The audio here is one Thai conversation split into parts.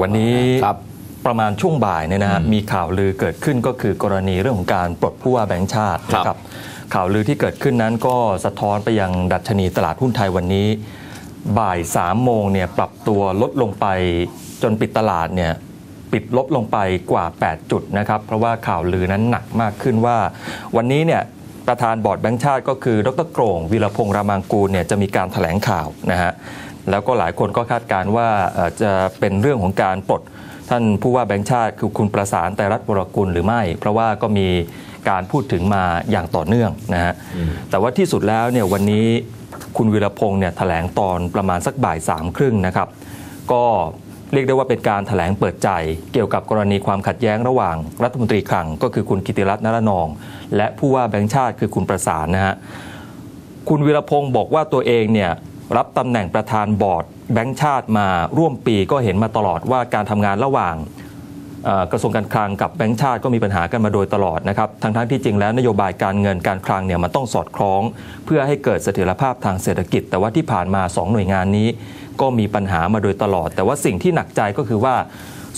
วันนี้ครับประมาณช่วงบ่ายเนี่ยนะฮะมีข่าวลือเกิดขึ้นก็คือกรณีเรื่องของการปลดผู้ว่าแบงค์ชาติครับนะครับ ข่าวลือที่เกิดขึ้นนั้นก็สะท้อนไปยังดัชนีตลาดหุ้นไทยวันนี้ บ่าย3ามโมงเนี่ยปรับตัวลดลงไปจนปิดตลาดเนี่ยปิดลบลงไปกว่า 8 จุดนะครับ เพราะว่าข่าวลือนั้นหนักมากขึ้นว่า วันนี้เนี่ยประธานบอร์ดแบงค์ชาติก็คือดรโกรงวีรพงษ์รามางกูลเนี่ยจะมีการถแถลงข่าวนะฮะ แล้วก็หลายคนก็คาดการณ์ว่าเอ่อจะเป็นเรื่องของการปลดท่านผู้ว่าแบงค์ชาติคือคุณประสานแต่รัฐวรกุลหรือไม่ เพราะว่าก็มีการพูดถึงมาอย่างต่อเนื่องนะฮะแต่ว่าที่สุดแล้วเนี่ยวันนี้คุณวีรพงษ์เนี่ยแถลงตอนประมาณสักบ่ายสามครึ่งนะครับ ก็เรียกได้ว่าเป็นการถแถลงเปิดใจ เกี่ยวกับกรณีความขัดแย้งระหว่างรัฐมนตรีคลังก็คือคุณกิติรัตน์นรนอง และผู้ว่าแบงค์ชาติคือคุณประสานนะฮะคุณวีรพงศ์บอกว่าตัวเองเนี่ย รับตำแหน่งประธานบอร์ดแบงค์ชาติมาร่วมปีก็เห็นมาตลอดว่าการทำงานระหว่างกระทรวงการคลังกับแบงค์ชาติก็มีปัญหากันมาโดยตลอดนะครับ ทั้งๆที่จริงแล้วนโยบายการเงินการคลังเนี่ยมันต้องสอดคล้อง เพื่อให้เกิดเสถียรภาพทางเศรษฐกิจ แต่ว่าที่ผ่านมา 2 หน่วยงานนี้ ก็มีปัญหามาโดยตลอด แต่ว่าสิ่งที่หนักใจก็คือว่า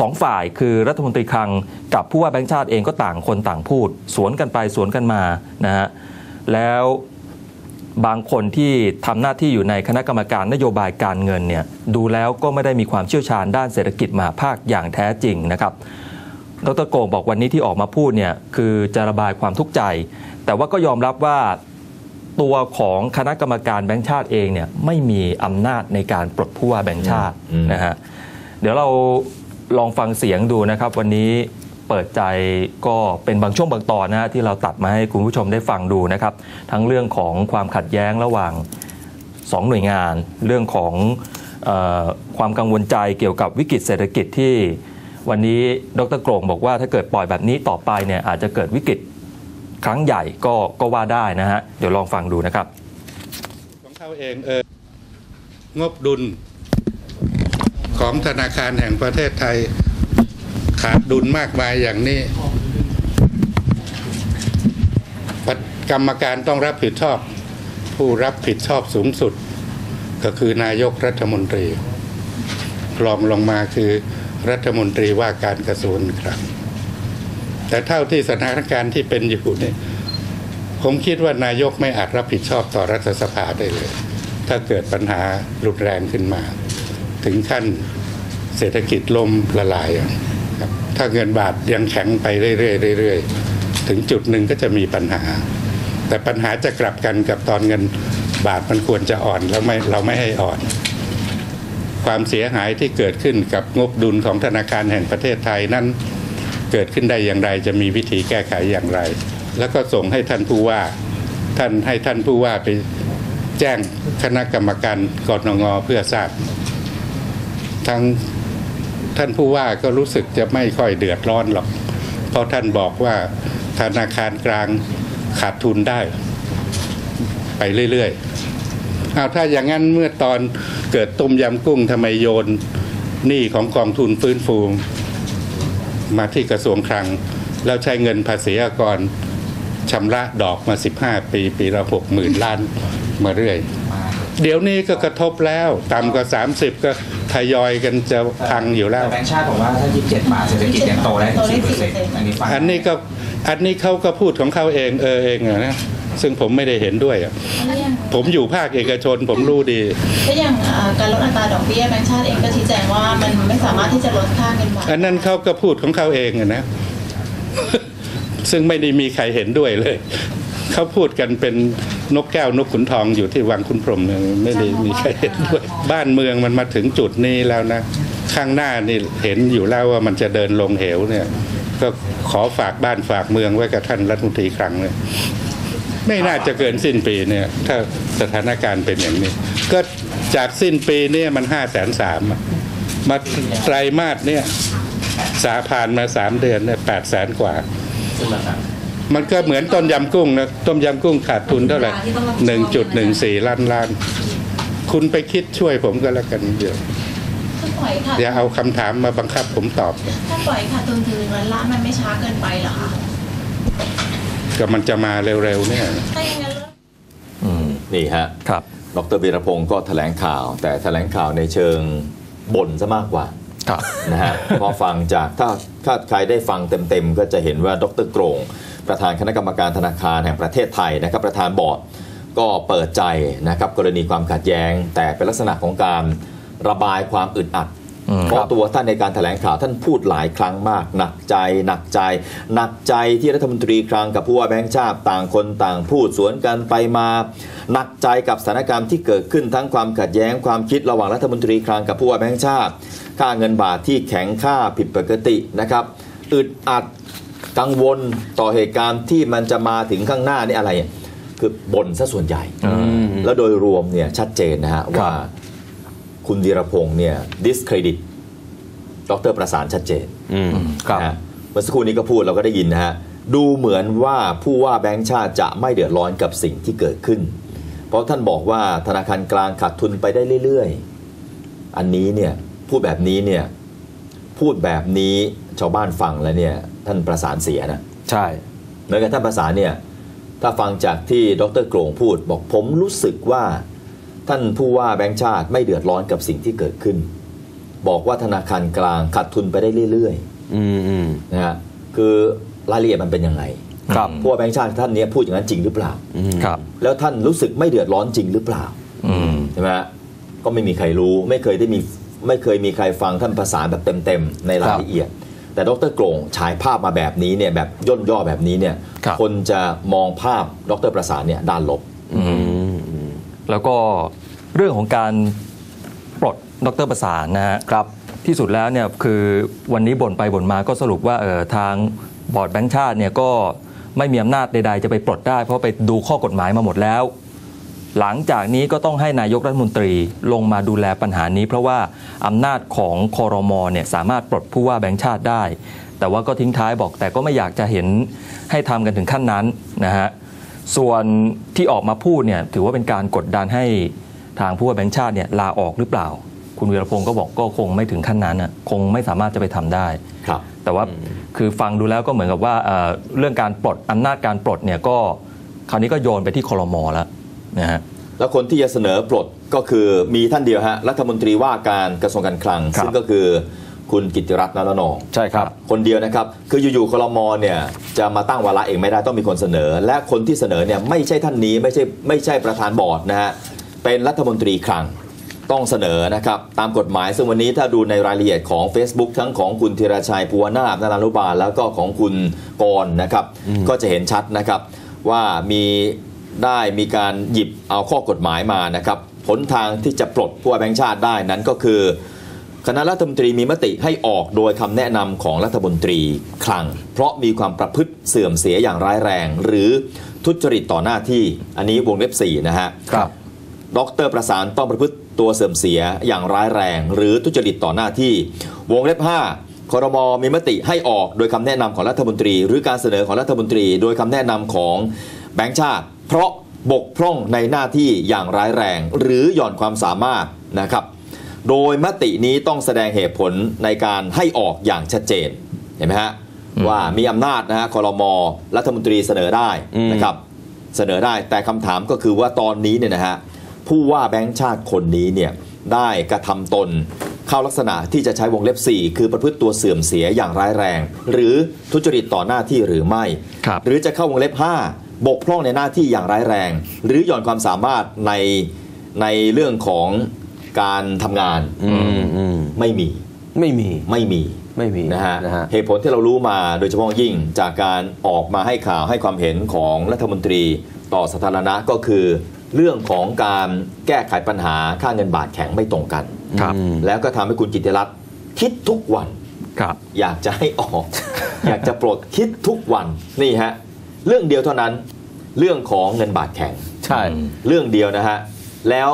สองฝ่ายคือรัฐมนตรีคลังกับผู้ว่าแบงค์ชาติเองก็ต่างคนต่างพูด สวนกันไปสวนกันมานะฮะแล้ว บางคนที่ทำหน้าที่อยู่ในคณะกรรมการนโยบายการเงินเนี่ยดูแล้วก็ไม่ได้มีความเชี่ยวชาญด้านเศรษฐกิจมหาภาคอย่างแท้จริงนะครับดรโกงบอกวันนี้ที่ออกมาพูดเนี่ยคือจะระบายความทุกข์ใจ แต่ว่าก็ยอมรับว่าตัวของคณะกรรมการแบงค์ชาติเองเนี่ยไม่มีอำนาจในการปลดผู้ว่าแบงค์ชาติอืมนะฮะเดี๋ยวเราลองฟังเสียงดูนะครับ วันนี้ เปิดใจก็เป็นบางช่วงบางตอนนะฮะที่เราตัดมาให้คุณผู้ชมได้ฟังดูนะครับ ทั้งเรื่องของความขัดแย้งระหว่างสองหน่วยงาน เรื่องของเออความกังวลใจเกี่ยวกับวิกฤตเศรษฐกิจที่วันนี้ดรโกรงบอกว่าถ้าเกิดปล่อยแบบนี้ต่อไปเนี่ยอาจจะเกิดวิกฤตครั้งใหญ่ก็ก็ว่าได้นะฮะเดี๋ยวลองฟังดูนะครับ ของเขาเองเอองบดุลของธนาคารแห่งประเทศไทย ขาดดุลมากมายอย่างนี้กรรมการต้องรับผิดชอบ ผู้รับผิดชอบสูงสุด ก็คือนายกรัฐมนตรีรองลงมาคือรัฐมนตรีว่าการกระทรวงคลังแต่เท่าที่สถานการณ์ที่เป็นอยู่เนี่ยผมคิดว่านายกไม่อาจรับผิดชอบต่อรัฐสภาได้เลย ถ้าเกิดปัญหารุนแรงขึ้นมา ถึงขั้นเศรษฐกิจล่มละลายอะ ถ้าเงินบาทยังแข็งไปเรื่อยๆเรื่อยๆถึงจุดหนึ่งก็จะมีปัญหา แต่ปัญหาจะกลับกันกับตอนเงินบาทมันควรจะอ่อนแล้วไม่เราไม่ให้อ่อน ความเสียหายที่เกิดขึ้นกับงบดุลของธนาคารแห่งประเทศไทยนั้นเกิดขึ้นได้อย่างไรจะมีวิธีแก้ไขอย่างไร แล้วก็ส่งให้ท่านผู้ว่า ท่านให้ท่านผู้ว่าไปแจ้งคณะกรรมการกรนงเพื่อทราบ ทั้ง ท่านผู้ว่าก็รู้สึกจะไม่ค่อยเดือดร้อนหรอก เพราะท่านบอกว่าธนาคารกลางขาดทุนได้ ไปเรื่อยๆเอาถ้าอย่างนั้นเมื่อตอนเกิดต้มยำกุ้งทำไมโยนหนี้ของกองทุนฟื้นฟู มาที่กระทรวงคลัง แล้วใช้เงินภาษีอากรชำระดอกมา 15 ปี ปีละหกหมื่นล้านมาเรื่อย เดี๋ยวนี้ก็กระทบแล้ว ต่ำกว่า 30 ก็ทยอยกันจะพังอยู่แล้วแต่แบงค์ชาติบอกว่าถ้า 27บาทเศรษฐกิจยังโตได้ถึง4%อันนี้ฟังอันนี้ก็อันนี้เขาก็พูดของเขาเองเออเองอะนะซึ่งผมไม่ได้เห็นด้วยอะแล้วอย่างผมอยู่ภาคเอกชนผมรู้ดีแล้วอย่างเอ่อการลดอัตราดอกเบี้ยแบงก์ชาติเองก็ชี้แจงว่ามันไม่สามารถที่จะลดค่าเงินบาทอันนั้นเขาก็พูดของเขาเองอะนะซึ่งไม่ได้มีใครเห็นด้วยเลย เขาพูดกันเป็น นกแก้วนกขุนทองอยู่ที่วังคุณพรหมเนี่ยไม่ได้มีใครเห็นด้วยบ้านเมืองมันมาถึงจุดนี้แล้วนะ ข้างหน้านี่เห็นอยู่แล้วว่ามันจะเดินลงเหวเนี่ย ก็ขอฝากบ้านฝากเมืองไว้กับท่านรัฐมนตรีครั้งเลยไม่น่าจะเกินสิ้นปีเนี่ยถ้าสถานการณ์เป็นอย่างนี้ ก็จากสิ้นปีเนี่ยมันห้าแสนสามมาไตรมาสเนี่ยสาผ่านมาสามเดือนเนี่ยแปดแสนกว่า มันก็เหมือนต้มยำกุ้งนะต้มยำกุ้งขาดทุนเท่าไหร่หนึ่งจุดหนึ่งสี่ล้านล้าน คุณไปคิดช่วยผมก็แล้วกันเดี๋ยวถ้าปล่อยค่ะอย่าเอาคำถามมาบังคับผมตอบ ถ้าปล่อยค่ะจนถึงเงินล้านมันไม่ช้าเกินไปเหรอคะก็มันจะมาเร็วๆเนี่ยถ้าอย่างนั้นแล้วอืมนี่ฮะครับดรวีรพงศ์ก็แถลงข่าว แต่แถลงข่าวในเชิงบ่นซะมากกว่าครับนะฮะพอฟังจากถ้าถ้าใครได้ฟังเต็มๆ ก็จะเห็นว่าดรโกรง ประธานคณะกรรมการธนาคารแห่งประเทศไทยนะครับ ประธานบอร์ดก็เปิดใจนะครับกรณีความขัดแย้ง แต่เป็นลักษณะของการระบายความอึดอัดอืมเพราะตัวท่านในการแถลงข่าวท่านพูดหลายครั้งมาก หนักใจหนักใจ หนักใจที่รัฐมนตรีคลังกับผู้ว่าแบงค์ชาติต่างคนต่างพูดสวนกันไปมา หนักใจกับสถานการณ์ที่เกิดขึ้นทั้งความขัดแย้งความคิดระหว่างรัฐมนตรีคลังกับผู้ว่าแบงค์ชาติ ค่าเงินบาทที่แข็งค่าผิดปกตินะครับอึดอัด กังวลต่อเหตุการณ์ที่มันจะมาถึงข้างหน้านี่อะไร คือบ่นซะส่วนใหญ่ แล้วโดยรวมเนี่ยชัดเจนนะฮะว่าคุณวีรพงษ์เนี่ย discredit ดรประสานชัดเจนอืมครับนะฮะเมื่อสักครู่นี้ก็พูดเราก็ได้ยินนะฮะดูเหมือนว่าผู้ว่าแบงค์ชาติจะไม่เดือดร้อนกับสิ่งที่เกิดขึ้น เพราะท่านบอกว่าธนาคารกลางขาดทุนไปได้เรื่อยๆ อันนี้เนี่ยพูดแบบนี้เนี่ย พูดแบบนี้ชาวบ้านฟังแล้วเนี่ยท่านประสานเสียนะใช่เหมือนกับท่านประสานเนี่ยถ้าฟังจากที่ดรโกรงพูดบอกผมรู้สึกว่าท่านผู้ว่าแบงค์ชาติไม่เดือดร้อนกับสิ่งที่เกิดขึ้น บอกว่าธนาคารกลางขาดทุนไปได้เรื่อยๆอืมอืมนะฮะคือรายละเอียดมันเป็นยังไงครับผู้ว่าแบงค์ชาติท่านเนี้ยพูดอย่างนั้นจริงหรือเปล่าอืมครับ แล้วท่านรู้สึกไม่เดือดร้อนจริงหรือเปล่าอืมใช่ไหมฮะก็ไม่มีใครรู้ไม่เคยได้มี ไม่เคยมีใครฟังท่านประสานแบบเต็มๆ ในรายละเอียด แต่ดรโกรงฉายภาพมาแบบนี้เนี่ยแบบย่นย่อแบบนี้เนี่ยครับนจะมองภาพดรประสานเนี่ยด้านลบอืมอืมแล้วก็เรื่องของการปลดดรประสานนะฮะครับที่สุดแล้วเนี่ยคือวันนี้บ่นไปบ่นมาก็สรุปว่าเออทางบอร์ดแบงค์ชาติเนี่ยก็ไม่มีอำนาจใดๆจะไปปลดได้ เพราะไปดูข้อกฎหมายมาหมดแล้ว หลังจากนี้ก็ต้องให้นายกรัฐมนตรีลงมาดูแลปัญหานี้ เพราะว่าอำนาจของคอรมอเนี่ยสามารถปลดผู้ว่าแบงค์ชาติได้ แต่ว่าก็ทิ้งท้ายบอกแต่ก็ไม่อยากจะเห็นให้ทำกันถึงขั้นนั้นนะฮะส่วนที่ออกมาพูดเนี่ยถือว่าเป็นการกดดันให้ทางผู้ว่าแบงค์ชาติเนี่ยลาออกหรือเปล่า คุณวีรพงศ์ก็บอกก็คงไม่ถึงขั้นนั้นน่ะคงไม่สามารถจะไปทำได้ครับแต่ว่าคือฟังดูแล้วก็เหมือนกับว่าเอ่อเรื่องการปลดอำนาจการปลดเนี่ยก็คราวนี้ก็โยนไปที่คอรมอแล้ว นะฮะแล้วคนที่จะเสนอปลดก็คือมีท่านเดียวฮะรัฐมนตรีว่าการกระทรวงการคลังครับซึ่งก็คือคุณกิตติรัตน์นรนองใช่ครับ คนเดียวนะครับ คืออยู่ๆคลมเนี่ยจะมาตั้งวาระเองไม่ได้ต้องมีคนเสนอ และคนที่เสนอเนี่ยไม่ใช่ท่านนี้ไม่ใช่ไม่ใช่ประธานบอร์ดนะฮะเป็นรัฐมนตรีคลังต้องเสนอนะครับ ตามกฎหมายซึ่งวันนี้ถ้าดูในรายละเอียดของ Facebook ทั้งของคุณธีรชัยภูวนาถนารานุบาลแล้วก็ของคุณกรณ์นะครับ ก็จะเห็นชัดนะครับว่ามี ได้มีการหยิบเอาข้อกฎหมายมานะครับผลทางที่จะปลดผู้ว่าแบงค์ชาติได้นั้นก็คือ คณะรัฐมนตรีมีมติให้ออกโดยคำแนะนำของรัฐมนตรีคลัง เพราะมีความประพฤติเสื่อมเสียอย่างร้ายแรง หรือทุจริตต่อหน้าที่อันนี้วงเล็บ4นะฮะครับดรประสานต้องประพฤติตัวเสื่อมเสียอย่างร้ายแรง หรือทุจริตต่อหน้าที่ วงเล็บ 5ครมมีมติให้ออกโดยคำแนะนำของรัฐมนตรี หรือการเสนอของรัฐมนตรี โดยคำแนะนำของแบงค์ชาติ เพราะบกพร่องในหน้าที่อย่างร้ายแรง หรือหย่อนความสามารถนะครับ โดยมตินี้ต้องแสดงเหตุผลในการให้ออกอย่างชัดเจนเห็นไหมฮะว่ามีอำนาจนะฮะคอรมอรัฐมนตรีเสนอได้นะครับเสนอได้แต่คำถามก็คือว่าตอนนี้เนี่ยนะฮะผู้ว่าแบงค์ชาติคนนี้เนี่ยได้กระทำตนเข้าลักษณะที่จะใช้วงเล็บ 4 คือประพฤติตัวเสื่อมเสียอย่างร้ายแรง หรือทุจริตต่อหน้าที่หรือไม่ครับหรือจะเข้าวงเล็บ 5 บกพร่องในหน้าที่อย่างร้ายแรง หรือหย่อนความสามารถในในเรื่องของการทำงานอืมอืมไม่มีไม่มีไม่มี ไม่มีนะฮะนะฮะ เหตุผลที่เรารู้มาโดยเฉพาะยิ่งจากการออกมาให้ข่าวให้ความเห็นของรัฐมนตรีต่อสาธารณะก็คือ เรื่องของการแก้ไขปัญหาค่าเงินบาทแข็งไม่ตรงกัน ครับอืมแล้วก็ทำให้คุณกิติรัตน์คิดทุกวัน ครับ อยากจะให้ออก อยากจะปลดคิดทุกวันนี่ฮะ เรื่องเดียวเท่านั้นเรื่องของเงินบาทแข็งใช่เรื่องเดียวนะฮะแล้ว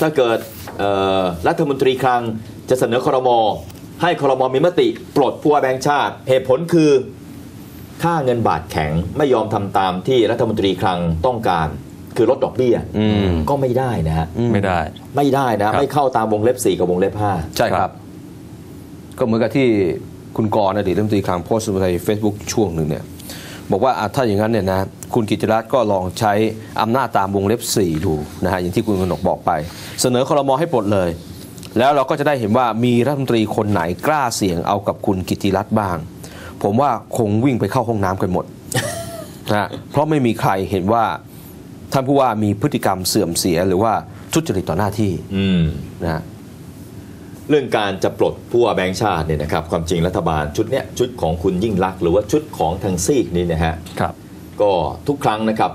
ถ้าเกิดเอ่อรัฐมนตรีคลังจะเสนอครมให้ครมมีมติปลดผู้ว่าแบงค์ชาติ เหตุผลคือค่าเงินบาทแข็งไม่ยอมทำตามที่รัฐมนตรีคลังต้องการ คือลดดอกเบี้ยอืมก็ไม่ได้นะฮะไม่ได้ ไม่ได้นะครับไม่เข้าตามวงเล็บ 4 กับวงเล็บ 5 ใช่ครับ ก็เหมือนกับที่คุณกรณ์อดีตรัฐมนตรีคลังโพสต์ในเฟซบุ๊กช่วงหนึ่งเนี่ย บอกว่าอะถ้าอย่างนั้นเนี่ยนะคุณกิจรัตน์ก็ลองใช้อำนาจตามวงเล็บ 4 ดูนะฮะอย่างที่คุณกนกบอกไป เสนอครมให้ปลดเลย แล้วเราก็จะได้เห็นว่ามีรัฐมนตรีคนไหนกล้าเสี่ยงเอากับคุณกิติรัตน์บ้าง ผมว่าคงวิ่งไปเข้าห้องน้ำกันหมดนะเพราะไม่มีใครเห็นว่าท่านผู้ว่ามีพฤติกรรมเสื่อมเสียหรือว่าทุจริตต่อหน้าที่อืมนะ เรื่องการจะปลดผู้ว่าแบงค์ชาติเนี่ยนะครับความจริงรัฐบาลชุดเนี้ยชุดของคุณยิ่งลักษณ์หรือว่าชุดของทางซีกนี้นะฮะครับก็ทุกครั้งนะครับ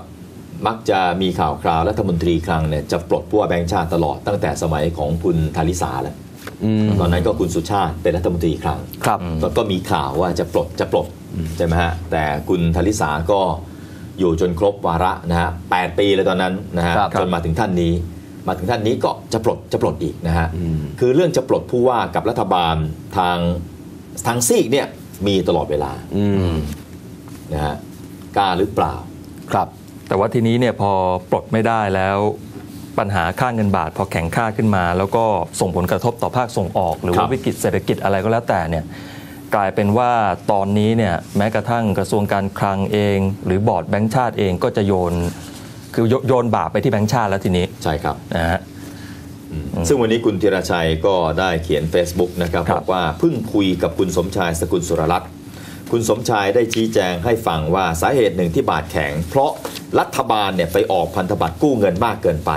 มักจะมีข่าวคราวรัฐมนตรีครั้งเนี่ยจะปลดผู้ว่าแบงค์ชาติตลอดตั้งแต่สมัยของคุณธาริสาแล้วอืมตอนนั้นก็คุณสุชาติเป็นรัฐมนตรีครั้งครับก็ก็มีข่าวว่าจะปลดจะปลดใช่ไหมฮะแต่คุณธาริสาก็อยู่จนครบวาระนะฮะแปดปีเลยตอนนั้นนะฮะครับจนมาถึงท่านนี้ มาถึงท่านนี้ก็จะปลดจะปลดอีกนะฮะอืมคือเรื่องจะปลดผู้ว่ากับรัฐบาลทางทางซีกเนี่ยมีตลอดเวลาอืมนะฮะกล้าหรือเปล่าครับ แต่ว่าทีนี้เนี่ยพอปลดไม่ได้แล้วปัญหาค่าเงินบาทพอแข็งค่าขึ้นมา แล้วก็ส่งผลกระทบต่อภาคส่งออก หรือครัว่าบวิกฤตเศรษฐกิจอะไรก็แล้วแต่เนี่ยกลายเป็นว่าตอนนี้เนี่ยแม้กระทั่งกระทรวงการคลังเอง หรือบอร์ดแบงก์ชาติเองก็จะโยน คือโยโยนบาปไปที่แบงก์ชาติแล้วทีนี้ใช่ครับนะฮะซึ่งวันนี้คุณธีรชัยก็ได้เขียน Facebook นะครับครับบอกว่าเพิ่งคุยกับคุณสมชายสกุลสุรรัตน์คุณสมชายได้ชี้แจงให้ฟังว่าสาเหตุหนึ่งที่บาทแข็ง เพราะรัฐบาลเนี่ยไปออกพันธบัตรกู้เงินมากเกินไป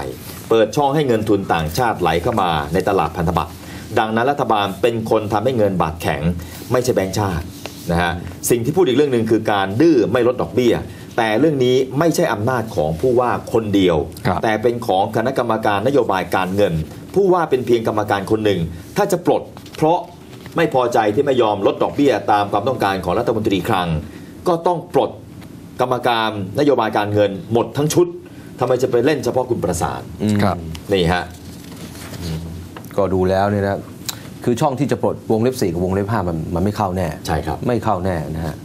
เปิดช่องให้เงินทุนต่างชาติไหลเข้ามาในตลาดพันธบัตรดังนั้นรัฐบาลเป็นคนทำให้เงินบาทแข็ง ไม่ใช่แบงก์ชาตินะฮะสิ่งที่พูดอีกเรื่องหนึ่งคือการดื้อไม่ลดดอกเบี้ย แต่เรื่องนี้ไม่ใช่อำนาจของผู้ว่าคนเดียวครับแต่เป็นของคณะกรรมการนโยบายการเงิน ผู้ว่าเป็นเพียงกรรมการคนหนึ่ง ถ้าจะปลดเพราะไม่พอใจที่ไม่ยอมลดดอกเบี้ยตามความต้องการของรัฐมนตรีคลัง ก็ต้องปลดกรรมการนโยบายการเงินหมดทั้งชุดทำไมจะไปเล่นเฉพาะคุณประสานครับนี่ฮะก็ดูแล้วเนี่ยนะคือช่องที่จะปลดวงเล็บสี่กับวงเล็บห้ามันมันไม่เข้าแน่ ใช่ครับ ไม่เข้าแน่นะฮะ